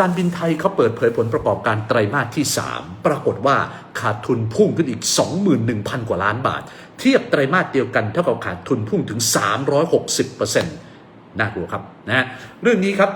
การบินไทยเขาเปิดเผยผลประกอบการไตรมาสที่ 3 ปรากฏว่าขาดทุนพุ่งขึ้นอีก 21,000 กว่าล้านบาท เทียบไตรมาสเดียวกันเท่ากับขาดทุนพุ่งถึง 360%น่ากลัวครับนะเรื่องนี้ครับ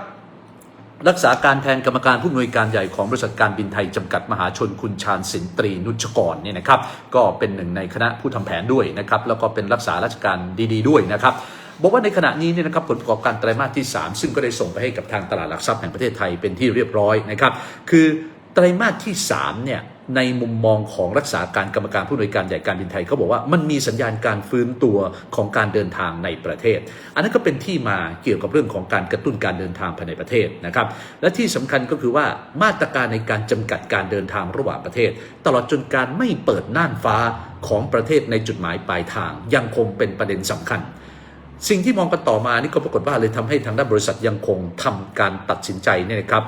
รักษาการแทนกรรมการผู้อำนวยการใหญ่ของบริษัทการบินไทยจำกัดมหาชนคุณชาญสินตรีนุชกรเนี่ยนะครับ ก็เป็นหนึ่งในคณะผู้ทำแผนด้วยนะครับ แล้วก็เป็นรักษาราชการดี ๆ ด้วยนะครับ บอกว่าในขณะนี้เนี่ยนะครับผลประกอบการไตรมาสที่ 3 ซึ่งก็ได้ส่งไปให้กับทางตลาดหลักทรัพย์แห่งประเทศไทยเป็นที่เรียบร้อยนะครับ คือไตรมาสที่3เนี่ยในมุมมองของรักษาการกรรมการผู้อำนวยการใหญ่การบินไทยเขาบอกว่ามันมีสัญญาณการฟื้นตัวของการเดินทางในประเทศ อันนั้นก็เป็นที่มาเกี่ยวกับเรื่องของการกระตุ้นการเดินทางภายในประเทศนะครับ และที่สำคัญก็คือว่ามาตรการในการจำกัดการเดินทางระหว่างประเทศ ตลอดจนการไม่เปิดน่านฟ้าของประเทศในจุดหมายปลายทางยังคงเป็นประเด็นสำคัญ สิ่งที่มองกันต่อมานี่ก็ปรากฏว่าเลยทำให้ทางด้านบริษัทยังคงทำการตัดสินใจเนี่ยนะครับ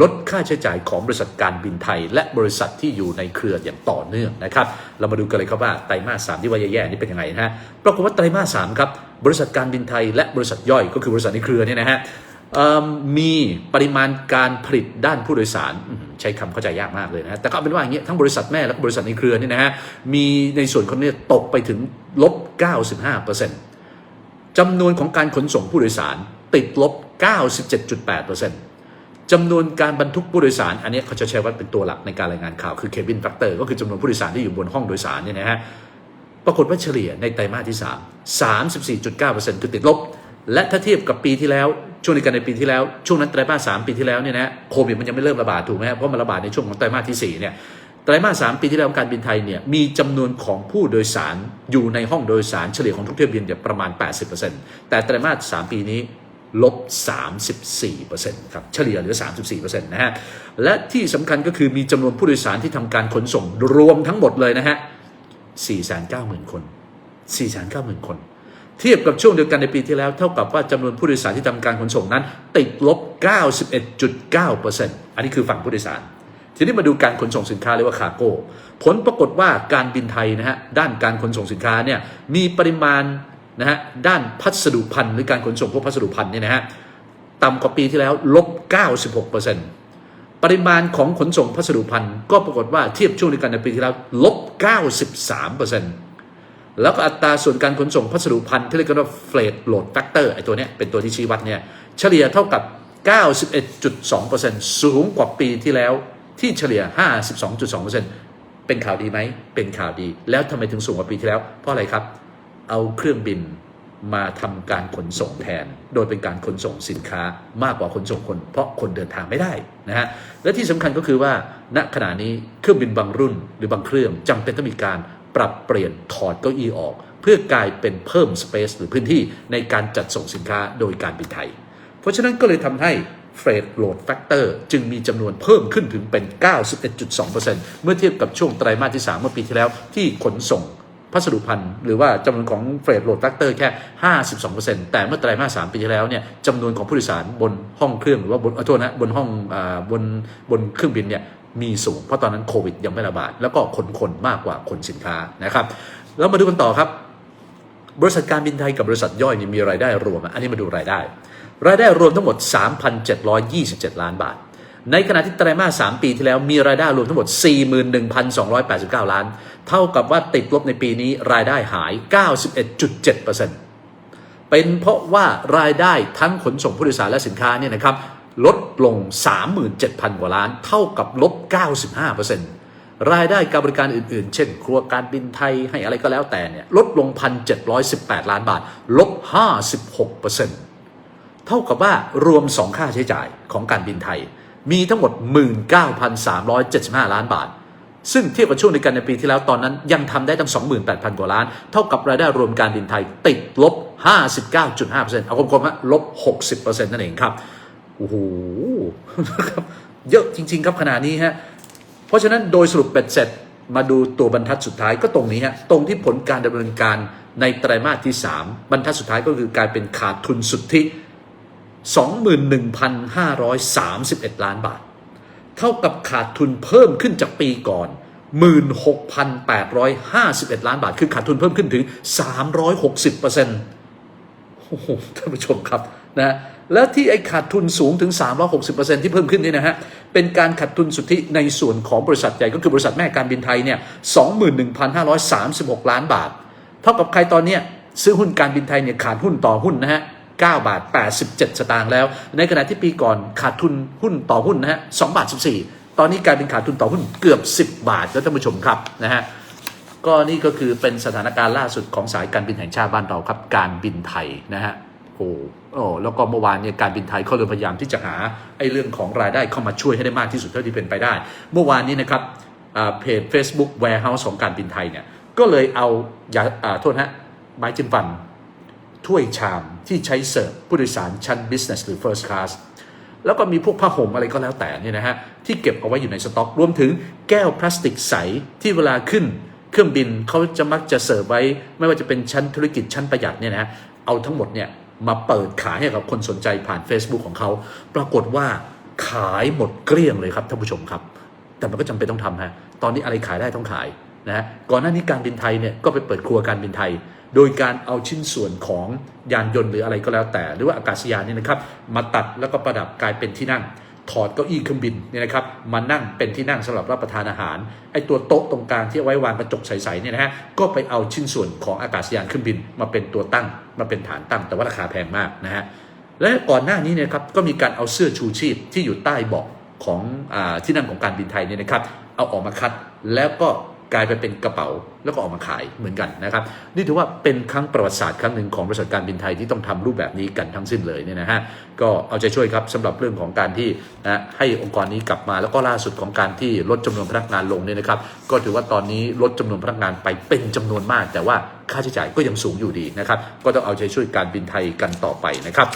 ลดค่าใช้จ่ายของบริษัทการบินไทย และบริษัทที่อยู่ในเครืออย่างต่อเนื่องนะครับ เรามาดูกันเลยครับว่าไตรมาสสามที่ว่าแย่ๆนี่เป็นยังไงนะฮะปรากฏว่าไตรมาสสามครับบริษัทการบินไทย และบริษัทย่อยก็คือบริษัทในเครือเนี่ยนะฮะมีปริมาณการผลิตด้านผู้โดยสารใช้คำเข้าใจยากมากเลยนะฮะแต่ก็เป็นว่าอย่างเงี้ยทั้งบริษัทแม่และบริษัทในเครือเนี่ยนะฮะมีในส่วนของเนี่ยตกไปถึงลบ 95% จำนวนของการขนส่งผู้โดยสารติดลบ 97.8%จำนวนการบรรทุกผู้โดยสาร อันนี้เขาจะใช้ว่าเป็นตัวหลักในการรายงานข่าวคือ cabin factor ก็คือจำนวนผู้โดยสารที่อยู่บนห้องโดยสารเนี่ยนะฮะปรากฏว่าเฉลี่ยในไตรมาสที่ 3 34.9%คือติดลบ และถ้าเทียบกับปีที่แล้ว ช่วงในการในปีที่แล้ว ช่วงนั้นไตรมาส3ปีที่แล้วเนี่ยนะโควิดมันยังไม่เริ่มระบาดถูกไหมเพราะมันระบาดในช่วงของไตรมาสที่4เนี่ย ไตรมาส3ปีที่แล้วการบินไทยเนี่ยมีจำนวนของผู้โดยสารอยู่ในห้องโดยสารเฉลี่ยของทุกเที่ยวบินเนี่ยประมาณ 80%แต่ไตรมาส3ปีนี้ลบ 34%ครับ เฉลี่ยเหลือ 34%นะฮะ และที่สำคัญก็คือมีจำนวนผู้โดยสารที่ทำการขนส่งรวมทั้งหมดเลยนะฮะ 490,000 คน 490,000 คน เทียบกับช่วงเดียวกันในปีที่แล้ว เท่ากับว่าจำนวนผู้โดยสารที่ทำการขนส่งนั้น ติดลบ 91.9%อันนี้คือฝั่งผู้โดยสาร ทีนี้มาดูการขนส่งสินค้าเรียกว่าคารโก้ผลปรากฏว่าการบินไทยนะฮะด้านการขนส่งสินค้าเนี่ยมีปริมาณนะฮะด้านพัสดุพันธ์หรือการขนส่งพวกพัสดุพันธ์เนี่ยนะฮะต่ำกว่าปีที่แล้วลบ 96%ปริมาณของขนส่งพัสดุพันธ์ก็ปรากฏว่าเทียบช่วงเดียวกันในปีที่แล้วลบ 93%แล้วก็อัตราส่วนการขนส่งพัสดุพันธ์ที่เรียกกันว่าเฟรดโหลดแฟกเตอร์ไอตัวเนี้ยเป็นตัวที่ชี้วัดเนี่ยเฉลี่ยเท่ากับ 91.2%สูงกว่าปีที่แล้ว ที่เฉลี่ย 52.2%เป็นข่าวดีไหม เป็นข่าวดี แล้วทำไมถึงสูงกว่าปีที่แล้ว เพราะอะไรครับ เอาเครื่องบินมาทำการขนส่งแทน โดยเป็นการขนส่งสินค้ามากกว่าขนส่งคน เพราะคนเดินทางไม่ได้นะฮะ และที่สำคัญก็คือว่า ณ ขณะนี้เครื่องบินบางรุ่น หรือบางเครื่องจำเป็นต้องมีการปรับเปลี่ยนถอดเก้าอี้ออก เพื่อกลายเป็นเพิ่มสเปซหรือพื้นที่ในการจัดส่งสินค้าโดยการบินไทย เพราะฉะนั้นก็เลยทำให้ เฟรดโหลดแฟกเตอร์จึงมีจำนวนเพิ่มขึ้นถึงเป็น 91.2%เมื่อเทียบกับช่วงไตรมาสที่ 3 เมื่อปีที่แล้วที่ขนส่งพัสดุพันธ์หรือว่าจำนวนของเฟรดโหลดแฟกเตอร์แค่ 52%แต่เมื่อไตรมาส 3 ปีที่แล้วเนี่ยจำนวนของผู้โดยสารบนห้องเครื่องหรือว่าบนขอโทษนะบนห้องอบนบนเครื่องบินเนี่ยมีสูง เพราะตอนนั้นโควิดยังไม่ระบาด แล้วก็ขนคนมากกว่าขนสินค้านะครับแล้วมาดูกันต่อครับ บริษัทการบินไทยกับบริษัทย่อยนี่มีรายได้รวม อันนี้มาดูรายได้ รายได้รวมทั้งหมด 3,727 ล้านบาท ในขณะที่ไตรมาส 3 ปีที่แล้วมีรายได้รวมทั้งหมด 41,289 ล้าน เท่ากับว่าติดลบในปีนี้รายได้หาย 91.7%เป็นเพราะว่ารายได้ทั้งขนส่งผู้โดยสารและสินค้าเนี่ยนะครับลดลง 37,000 กว่าล้าน เท่ากับลบ 95%รายได้การบริการอื่นๆ เช่น ครัวการบินไทยให้อะไรก็แล้วแต่เนี่ยลดลง 1,718 ล้านบาท ลบ 56% เท่ากับว่ารวม 2 ค่าใช้จ่ายของการบินไทย มีทั้งหมด 19,375 ล้านบาท ซึ่งเทียบกับช่วงในการในปีที่แล้วตอนนั้นยังทำได้ตั้ง 28,000 กว่าล้าน เท่ากับรายได้รวมการบินไทยติดลบ 59.5%เอากลมๆว่าลบ 60%นั่นเองครับโอ้โหเยอะจริง ๆ ครับขนาดนี้ฮะเพราะฉะนั้นโดยสรุปเป็ดเสร็จมาดูตัวบรรทัดสุดท้ายก็ตรงนี้ฮะตรงที่ผลการดำเนินการในไตรมาสที่ 3 บรรทัดสุดท้ายก็คือกลายเป็นขาดทุนสุทธิ 21,531 ล้านบาท เท่ากับขาดทุนเพิ่มขึ้นจากปีก่อน 16,851 ล้านบาท คือขาดทุนเพิ่มขึ้นถึง 360%โอ้โหท่านผู้ชมครับนะแล้วที่ไอ้ขาดทุนสูงถึง 360%ที่เพิ่มขึ้นนี่นะฮะ เป็นการขาดทุนสุทธิในส่วนของบริษัทใหญ่ก็คือบริษัทแม่การบินไทยเนี่ย 21,536 ล้านบาท เท่ากับใครตอนเนี้ยซื้อหุ้นการบินไทยเนี่ยขาดหุ้นต่อหุ้นนะฮะ 9 บาท 87 สตางค์แล้ว ในขณะที่ปีก่อนขาดทุนหุ้นต่อหุ้นนะฮะ2บาท 14 ตอนนี้กลายเป็นขาดทุนต่อหุ้นเกือบ 10 บาทแล้วท่านผู้ชมครับนะฮะก็นี่ก็คือเป็นสถานการณ์ล่าสุดของสายการบินแห่งชาติบ้านเราครับ การบินไทยนะฮะโอ้โอ้แล้วก็เมื่อวานเนี่ยการบินไทยเขาเลยพยายามที่จะหาไอ้เรื่องของรายได้เข้ามาช่วยให้ได้มากที่สุดเท่าที่เป็นไปได้ เมื่อวานนี้นะครับเพจ Facebook Warehouse ของการบินไทยเนี่ยก็เลยเอาอย่าโทษฮะไม้จิ้มฟัน ถ้วยชามที่ใช้เสิร์ฟผู้โดยสารชั้น business หรือ first class แล้วก็มีพวกผ้าห่มอะไรก็แล้วแต่เนี่ยนะฮะที่เก็บเอาไว้อยู่ในสต็อก รวมถึงแก้วพลาสติกใสที่เวลาขึ้นเครื่องบินเขาจะมักจะเสิร์ฟไว้ ไม่ว่าจะเป็นชั้นธุรกิจชั้นประหยัดเนี่ยนะเอาทั้งหมดเนี่ยมาเปิดขายให้กับคนสนใจผ่าน Facebook ของเขา ปรากฏว่าขายหมดเกลี้ยงเลยครับท่านผู้ชมครับ แต่มันก็จำเป็นต้องทำฮะตอนนี้อะไรขายได้ต้องขายนะฮะก่อนหน้านี้การบินไทยเนี่ยก็ไปเปิดครัวการบินไทย โดยการเอาชิ้นส่วนของยานยนต์หรืออะไรก็แล้วแต่ หรือว่าอากาศยานนี่นะครับ มาตัดแล้วก็ประดับกลายเป็นที่นั่ง ถอดเก้าอี้เครื่องบินเนี่ยนะครับมานั่งเป็นที่นั่งสำหรับรับประทานอาหารไอ้ตัวโต๊ะตรงกลางที่ไว้วางกระจกใสๆเนี่ยนะฮะก็ไปเอาชิ้นส่วนของอากาศยานเครื่องบิน มาเป็นตัวตั้งมาเป็นฐานตั้ง แต่ว่าราคาแพงมากนะฮะและก่อนหน้านี้เนี่ยครับก็มีการเอาเสื้อชูชีพที่อยู่ใต้เบาะของอที่นั่งของการบินไทยเนี่ยนะครับ เอาออกมาคัดแล้วก็ กลายไปเป็นกระเป๋าแล้วก็ออกมาขายเหมือนกันนะครับนี่ถือว่าเป็นครั้งประวัติศาสตร์ครั้งหนึ่งของบริษัทการบินไทยที่ต้องทำรูปแบบนี้กันทั้งสิ้นเลยเนี่ยนะฮะก็เอาใจช่วยครับสำหรับเรื่องของการที่นะให้องค์กรนี้กลับมาแล้วก็ล่าสุดของการที่ลดจำนวนพนักงานลงเนี่ยนะครับก็ถือว่าตอนนี้ลดจำนวนพนักงานไปเป็นจำนวนมาก แต่ว่าค่าใช้จ่ายก็ยังสูงอยู่ดีนะครับก็ต้องเอาใจช่วยการบินไทยกันต่อไปนะครับ